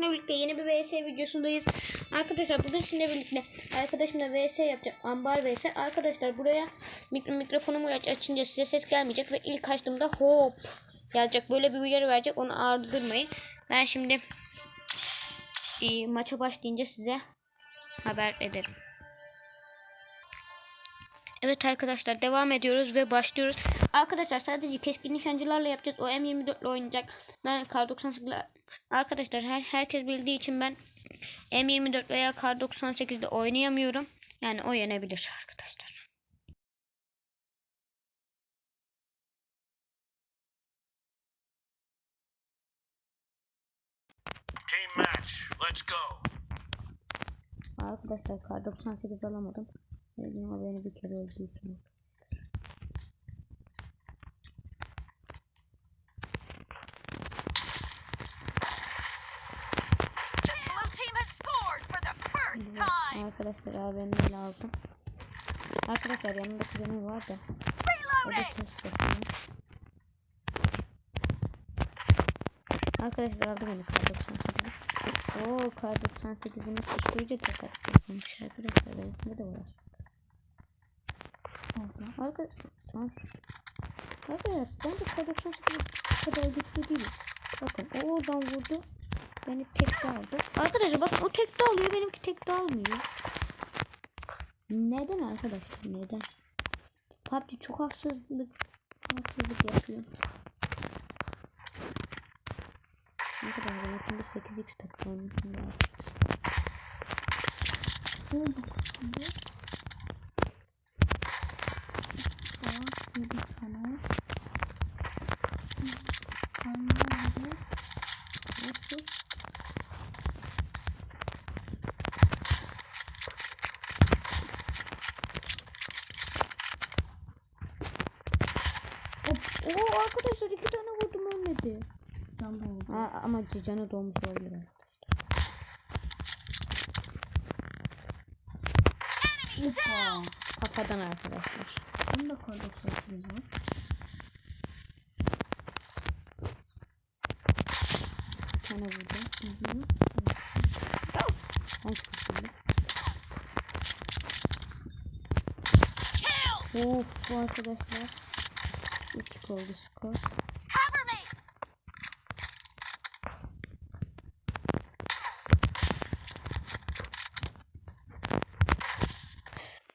sizinle birlikte yeni bir VS videosundayız. Arkadaşlar bugün sizinle birlikte arkadaşımla VS yapacağım. Ambar VS. Arkadaşlar buraya mik- mikrofonumu aç- açınca size ses gelmeyecek ve ilk açtığımda hop gelecek. Böyle bir uyarı verecek. Onu ardırmayın. Ben şimdi e, maça başlayınca size haber ederim. Evet arkadaşlar devam ediyoruz ve başlıyoruz. Arkadaşlar sadece keskin nişancılarla yapacağız. O M24 ile oynayacak. Ben kar 98 ile Arkadaşlar her herkes bildiği için ben M24 veya kar 98'de oynayamıyorum. Yani o yenebilir arkadaşlar. Team match, let's go. Arkadaşlar kar 98 alamadım. Dedim ama beni bir kere öldürdü. The blue team has scored for the first time. Arkadaşlar AVM lazım. Arkadaşlar yanımda kuzeni var da. O da. Arkadaşlar aldı beni kar 98'i. Oo kar 98'ini tutturucu tekrar yapılmış arkadaşlar. Benimkinde de var. Arkadaşlar. Arkadaşlar ben de kar 98 kadar güçlü değilim. Bakın o oradan vurdu. Beni tekte aldı. Arkadaşlar bakın o tekte alıyor benimki tekte almıyor. Neden arkadaşlar neden? PUBG çok haksızlık haksızlık yapıyor. Ne kadar benimkinde 8x takıyor onunkinde altı. Ne. Tamam, Nasıl? Hop. Oo arkadaşlar iki tane vurdum ölmedi. Canı dolmuş olabilir arkadaşlar. Kafadan arkadaşlar. Bunu da koyduk sesimiz var. Tane vurdum. Hı hı. Ben. Kill. Of arkadaşlar. 3 oldu skor. Cover me.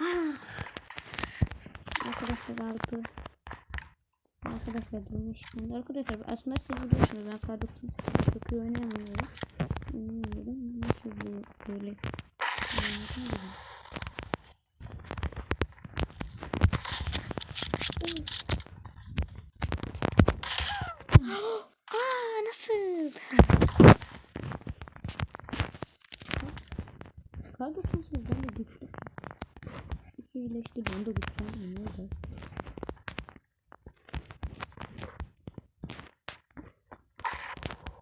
Ah! Arkadaşlar aldı. Bunu işte. Arkadaşlar aslında siz biliyorsunuz ben kardeşim çok iyi oynayamıyorum. Oynayamıyorum. Nasıl bir böyle. Aa nasıl? Kardeşim sizden de güçlü. İki iyileşti ben de güçlendim. Ne oldu?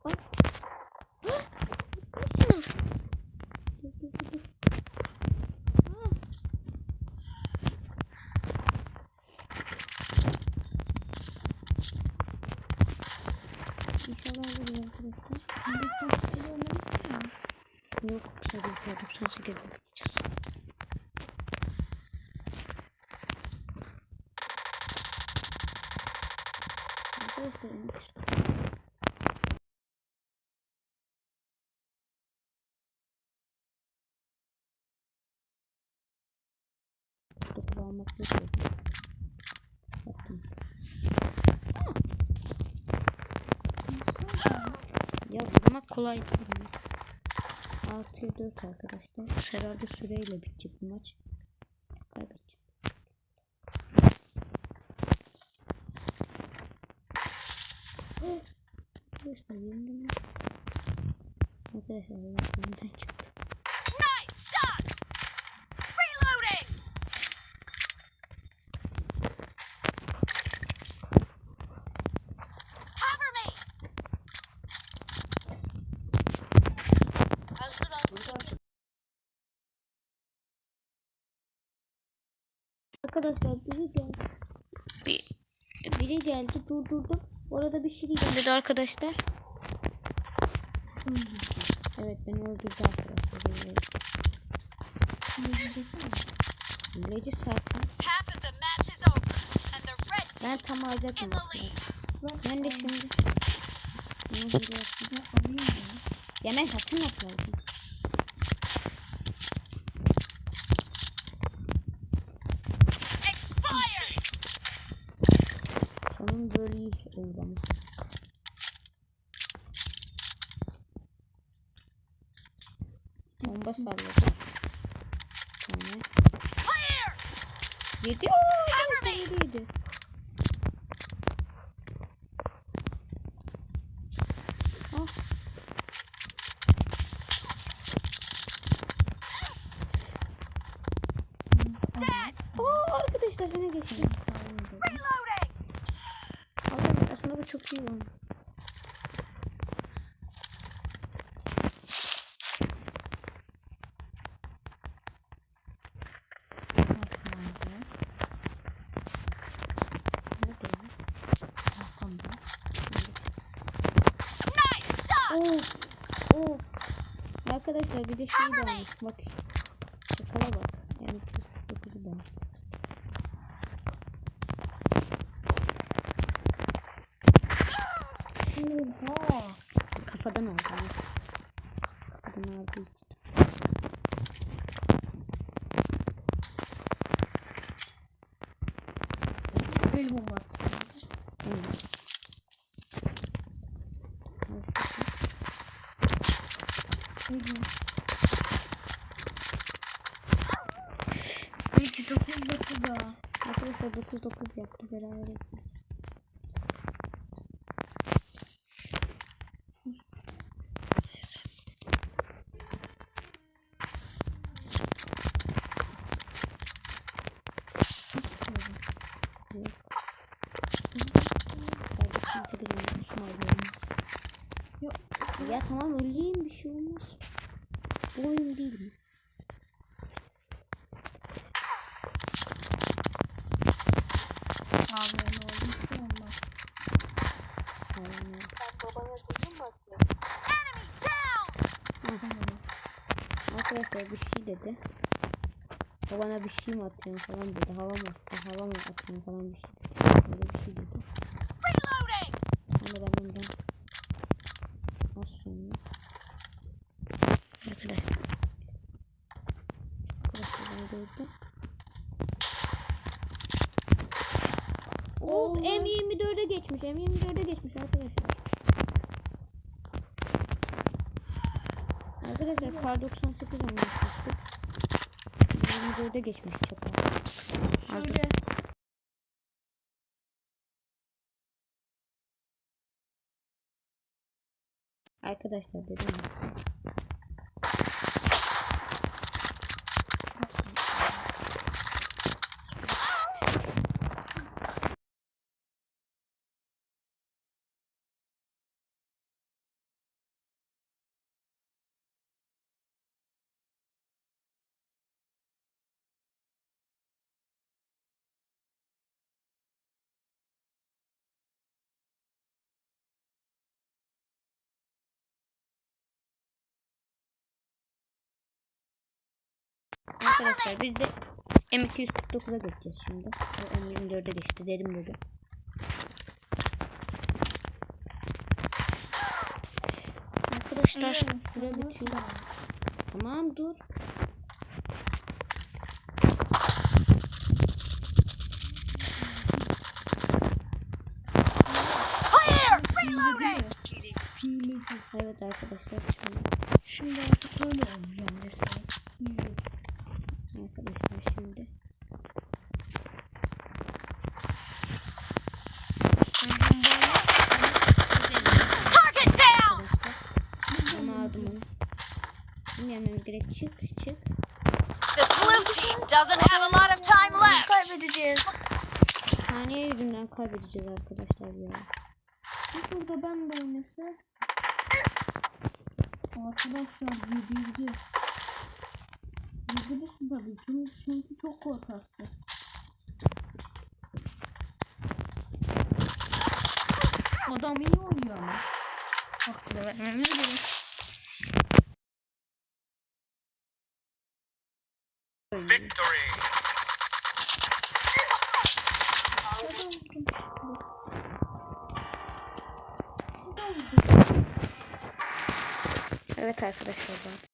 Ay. Ah! Dur, dur, dur, dur. Ah! İnşallah olur arkadaşlar. Şimdi sen oynamışsın mı? Yok sadece 98 bakacağız. Arkadaşlar en güçlü. Dokuz almak yok. Yaptım. Ya vurmak kolay değil. 6'ya 4 arkadaşlar. Herhalde süreyle bitecek bu maç. Kaybedeceğim. Arkadaşlar yenildim mi? Arkadaşlar yenildim Bir, biri geldi durdurdum. Orada bir şey dedi arkadaşlar. Evet beni öldürdü arkadaşlar. Red team Ben tam alacaktım. Ben de şimdi. Yemen hakkın nasıl aldın? Expired! Sonun böyle iyi oldu ama. Bomba salladı. Yani. Yedi. Ooo. Oo arkadaşlar. Reloading! Allah aslında bu çok iyi oldu. Of. Of. Arkadaşlar bir de şey almış. Bak. Şakala bak. Yani 49'u da. Oha. Kafadan aldı. Kafadan aldı. için. El Peki 9 9 da. Arkadaşlar 9-9 yaptı beraber. yaptık. Kardeşim çekeceğim. İsmail'im. Yok. Ya tamam öleyim bir şey olmaz. Bu oyun değil mi? Arkadaşlar bir şey dedi. Babana bir şey mi atıyorsun falan dedi. Hava mı attı, hava mı atıyorsun falan bir şey dedi. Öyle bir şey dedi. Reloading! Ama ben az sonra. Arkadaşlar. Arkadaşlar ben gördüm. Of M24'e geçmiş. M24'e geçmiş arkadaşlar. Arkadaşlar kar 98 anlaşmıştık. 24'e geçmiş çapa. Şöyle. Arkadaşlar dedim Arkadaşlar biz de M249'a geçeceğiz şimdi. O M24'e geçti dedim dedi. Arkadaşlar bitiyor. Tamam dur. Clear! Reloading! Hileci. Evet arkadaşlar şimdi. Şimdi artık öyle olacağım mesela. Hile. Arkadaşlar şimdi. Target down! Arkadaşlar. Ama aldım onu. Direkt çık çık. The blue team doesn't have a lot of time left. kaybedeceğiz. Saniye yüzünden kaybedeceğiz arkadaşlar ya. Bir turda ben de oynasam. Arkadaşlar yediydi. Yedilisin tabii çünkü, çünkü çok korkaksın. Adam iyi oynuyor ama. Hakkını vermemiz gerek. Victory. Evet arkadaşlar.